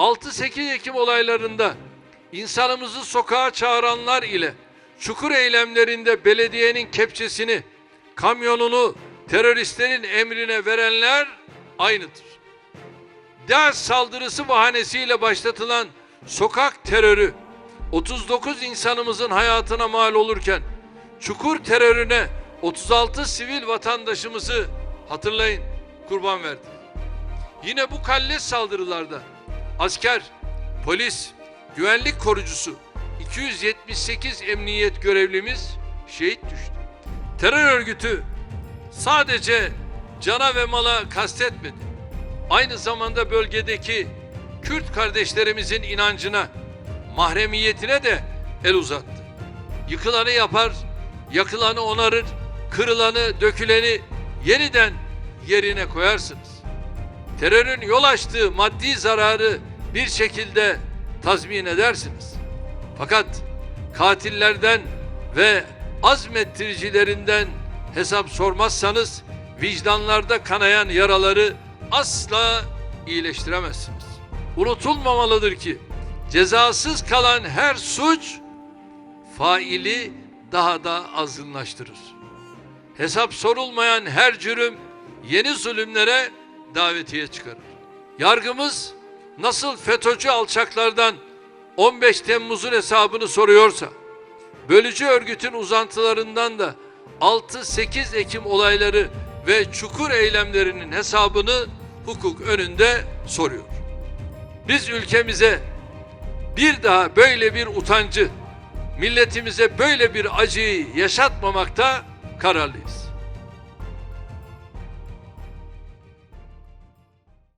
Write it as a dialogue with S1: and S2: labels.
S1: 6-8 Ekim olaylarında insanımızı sokağa çağıranlar ile çukur eylemlerinde belediyenin kepçesini, kamyonunu teröristlerin emrine verenler aynıdır. DAEŞ saldırısı bahanesiyle başlatılan sokak terörü 39 insanımızın hayatına mal olurken çukur terörüne 36 sivil vatandaşımızı hatırlayın kurban verdi. Yine bu kalleş saldırılarda asker, polis, güvenlik korucusu 278 emniyet görevlimiz şehit düştü. Terör örgütü sadece cana ve mala kastetmedi. Aynı zamanda bölgedeki Kürt kardeşlerimizin inancına, mahremiyetine de el uzattı. Yıkılanı yapar, yakılanı onarır, kırılanı, döküleni yeniden yerine koyarsınız. Terörün yol açtığı maddi zararı bir şekilde tazmin edersiniz. Fakat katillerden ve azmettiricilerinden hesap sormazsanız vicdanlarda kanayan yaraları asla iyileştiremezsiniz. Unutulmamalıdır ki cezasız kalan her suç faili daha da azgınlaştırır. Hesap sorulmayan her cürüm yeni zulümlere davetiye çıkarır. Yargımız nasıl FETÖ'cü alçaklardan 15 Temmuz'un hesabını soruyorsa, bölücü örgütün uzantılarından da 6-8 Ekim olayları ve çukur eylemlerinin hesabını hukuk önünde soruyor. Biz ülkemize bir daha böyle bir utancı, milletimize böyle bir acıyı yaşatmamakta kararlıyız.